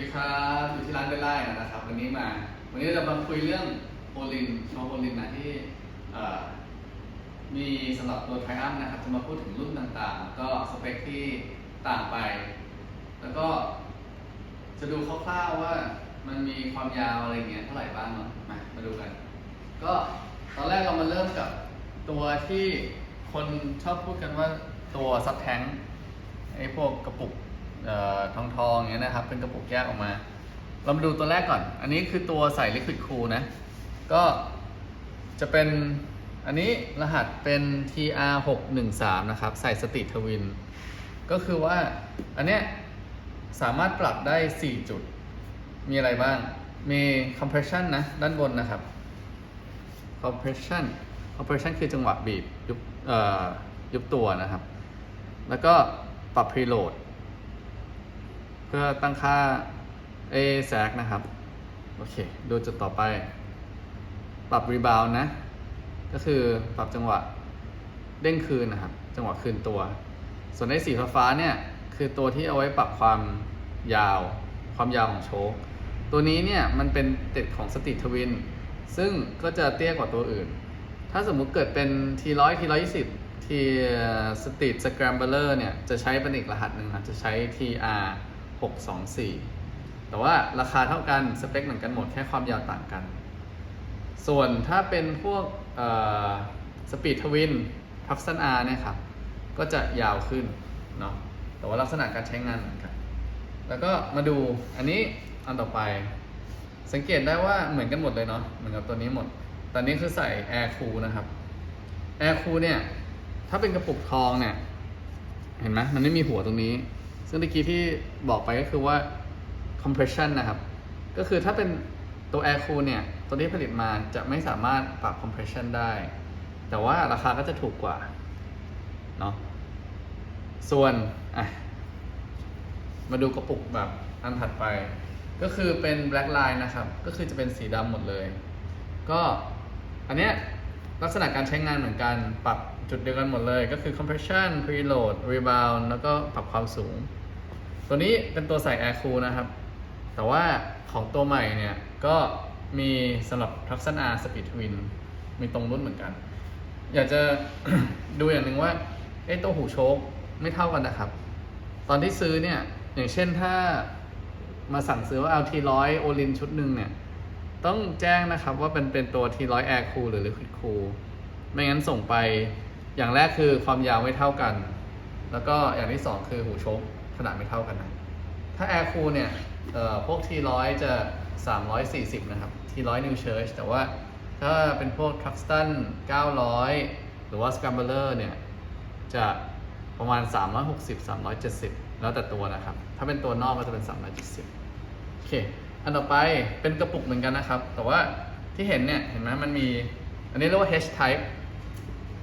ดีครับอยู่ที่ร้านเบลล่านะครับ วันนี้มา วันนี้เราจะมาคุยเรื่องโอลินชว์โอลินนะที่มีสำหรับตัวไทอัมนะครับ จะมาพูดถึงรุ่นต่างๆ ก็สเปคที่ต่างไป แล้วก็จะดูคร่าวๆว่ามันมีความยาวอะไรเงี้ยเท่าไหร่บ้างเนาะมามาดูกัน ก็ตอนแรกเรามาเริ่มกับตัวที่คนชอบพูดกันว่าตัวซับแทงไอ้พวกกระปุก ทองทองอย่างเงี้ยนะครับ เป็นกระปุกแยกออกมา เรามาดูตัวแรกก่อน อันนี้คือตัวใส่ Liquid Cool นะ ก็จะเป็นอันนี้รหัสเป็น TR613 นะครับ ใส่สติทวิน ก็คือว่าอันเนี้ยสามารถปรับได้ 4 จุด มีอะไรบ้าง มี compression นะ ด้านบนนะครับ compression compression คือจังหวะบีบยุบเอ่อยุบตัวนะครับ แล้วก็ปรับ preload เพื่อตั้งค่า a s a c นะครับ โอเค ดูจุดต่อไป ปรับ rebound นะ ก็คือปรับจังหวะเด้งคืนนะครับ จังหวะคืนตัว ส่วนไอ้สีฟ้าเนี่ยคือตัวที่เอาไว้ปรับความยาว ความยาวของโชคตัวนี้เนี่ยมันเป็นติดของสติทวิน ซึ่งก็จะเตี้ยกว่าตัวอื่น ถ้าสมมุติเกิดเป็น T100 T120 T สติสแครมเบลร์เนี่ยจะใช้เป็นอีกรหัสหนึ่งครับจะใช้ TR 624 แต่ว่าราคาเท่ากัน สเปคเหมือนกันหมด แค่ความยาวต่างกัน ส่วนถ้าเป็นพวกสปีดทวินทับซันอาร์เนี่ยครับ ก็จะยาวขึ้นเนาะ แต่ว่าลักษณะการใช้งานเหมือนกัน แล้วก็มาดูอันนี้อันต่อไป สังเกตได้ว่าเหมือนกันหมดเลยเนาะ เหมือนกับตัวนี้หมด ตอนนี้คือใส่ Air Cool นะครับ Air Cool เนี่ย ถ้าเป็นกระปุกทองเนี่ย เห็นไหมมันไม่มีหัวตรงนี้ ซึ่งเมื่อกี้ที่บอกไปก็คือว่า compression นะครับ ก็คือถ้าเป็นตัว Air Cool เนี่ย ตัวที่ผลิตมาจะไม่สามารถปรับ compression ได้ แต่ว่าราคาก็จะถูกกว่า เนาะ ส่วนอะมาดูกระปุกแบบอันถัดไป ก็คือเป็น black line นะครับ ก็คือจะเป็นสีดำหมดเลย ก็อันเนี้ยลักษณะการใช้งานเหมือนกัน ปรับจุดเดียวกันหมดเลย ก็คือ compression preload rebound แล้วก็ปรับความสูง ตัวนี้เป็นตัวใส่ air cool นะครับ แต่ว่าของตัวใหม่เนี่ย ก็มีสำหรับ Traxxon R Speed Twin มีตรงรุ่นเหมือนกัน อยากจะดูอย่างหนึ่งว่าไอ้ตัวหูโชคไม่เท่ากันนะครับ ตอนที่ซื้อเนี่ย อย่างเช่นถ้ามาสั่งซื้อว่า LT100 โอลินชุดหนึ่งเนี่ย ต้องแจ้งนะครับว่าเป็นเป็นตัว T100 Air Cool หรือ Liquid Cool ไม่งั้นส่งไปอย่างแรกคือความยาวไม่เท่ากัน แล้วก็อย่างที่สองคือหูชค ขนาดไม่เท่ากันนะ ถ้า Air Cool เนี่ยเอ่อพวก T100 จะ 340 นะครับ T100 New Church แต่ว่าถ้าเป็นพวก Truxton 900 หรือว่า Scrambler เนี่ยจะประมาณ 360 370 แล้วแต่ตัวนะครับ ถ้าเป็นตัวนอกก็จะเป็น 370 โอเค อันต่อไปเป็นกระปุกเหมือนกันนะครับ แต่ว่าที่เห็นเนี่ย เห็นไหมมันมี อันนี้เรียกว่า H type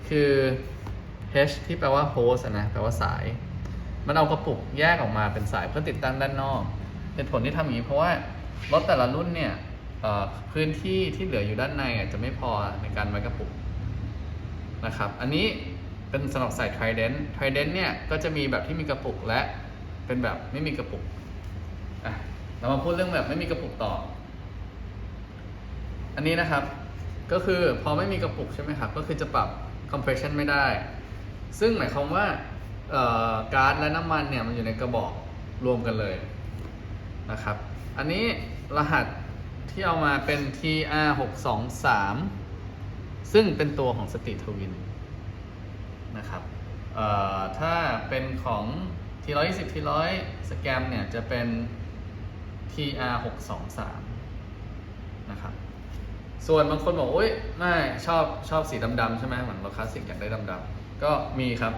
คือ H ที่แปลว่า host นะ แปลว่าสาย มันเอากระปุกแยกออกมาเป็นสายเพื่อติดตั้งด้านนอกเหตุผลที่ทำอย่างนี้เพราะว่ารถแต่ละรุ่นเนี่ยเอ่อพื้นที่ที่เหลืออยู่ด้านในอะจะไม่พอในการไว้กระปุกนะครับ อันนี้เป็นสำหรับใส่ Trident Trident เนี่ยก็จะมีแบบที่มีกระปุกและเป็นแบบไม่มีกระปุกอะเรามาพูดเรื่องแบบไม่มีกระปุกต่อ อันนี้นะครับ ก็คือพอไม่มีกระปุกใช่ไหมครับ ก็คือจะปรับ compression ไม่ได้ ซึ่งหมายความว่า เอ่อก๊าซและน้ำมันเนี่ยมันอยู่ในกระบอกรวมกันเลยนะครับ อันนี้รหัสที่เอามาเป็น TR623 ซึ่งเป็นตัวของสติทวินนะครับเอ่อถ้าเป็นของ T120 T100 สแกมเนี่ยจะเป็น TR623 นะครับ ส่วนบางคนบอกโอ๊ยไม่ชอบชอบสีดำๆใช่ไหมเหมือนรถคลาสสิกอยากได้ดำๆก็มีครับ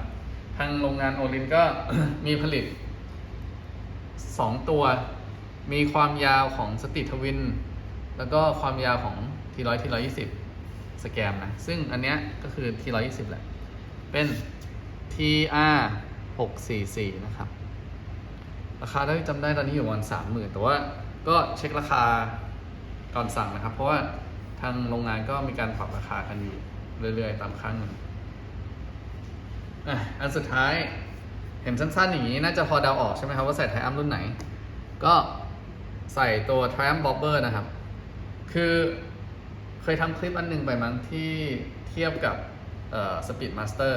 ทางโรงงานโอลินก็มีผลิต 2 ตัว มีความยาวของสติทวิน แล้วก็ความยาวของทีร้อยทีร้อยยี่สิบสแกมนะ ซึ่งอันเนี้ยก็คือทีร้อยยี่สิบแหละ เป็น TR 644 นะครับ ราคาได้จำได้ตอนนี้อยู่ประมาณสามหมื่นแต่ว่าก็เช็คราคาก่อนสั่งนะครับ เพราะว่าทางโรงงานก็มีการปรับราคากันอยู่เรื่อยๆ ตามครั้งหนึ่ง อะอันสุดท้ายเห็นสั้นๆอย่างนี้น่าจะพอเดาออกใช่ไหมครับว่าใส่ไทอัมรุ่นไหน ก็ใส่ตัว Triumph Bobber นะครับ คือเคยทำคลิปอันหนึ่งไปมั้งที่เทียบกับเอ่อ Speed Master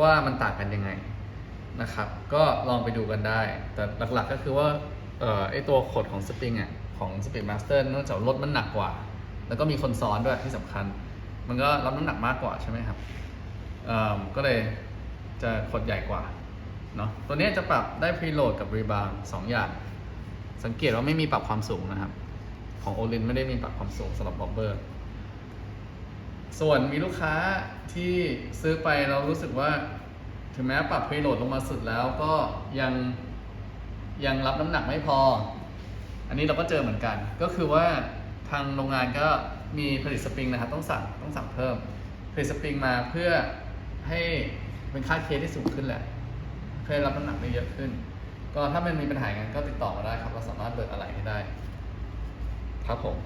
ว่ามันต่างกันยังไงนะครับ ก็ลองไปดูกันได้ แต่หลักๆก็คือว่าเอ่อไอตัวขดของสปริงอะของ Speed Master เนื่องจากรถมันหนักกว่า แล้วก็มีคนซ้อนด้วยที่สำคัญ มันก็รับน้ำหนักมากกว่าใช่ไหมครับ ก็เลยจะขดใหญ่กว่าเนาะตัวนี้จะปรับได้ preload กับ rebound สองอย่าง สังเกตว่าไม่มีปรับความสูงนะครับ ของโอลินไม่ได้มีปรับความสูงสำหรับบอบเบอร์ส่วนมีลูกค้าที่ซื้อไปเรารู้สึกว่าถึงแม้ปรับพรีโหลดลงมาสุดแล้วก็ยังยังรับน้ำหนักไม่พอ อันนี้เราก็เจอเหมือนกัน ก็คือว่าทางโรงงานก็มีผลิตสปริงนะครับ ต้องสั่งต้องสั่งเพิ่มผลิตสปริงมาเพื่อ ให้เป็นค่าเคสที่สูงขึ้นแหละเพื่อรับน้ำหนักได้เยอะขึ้น ก็ถ้ามันมีปัญหาอย่างนั้นก็ติดต่อมาได้ครับ เราสามารถเบิกอะไรให้ได้ ครับผม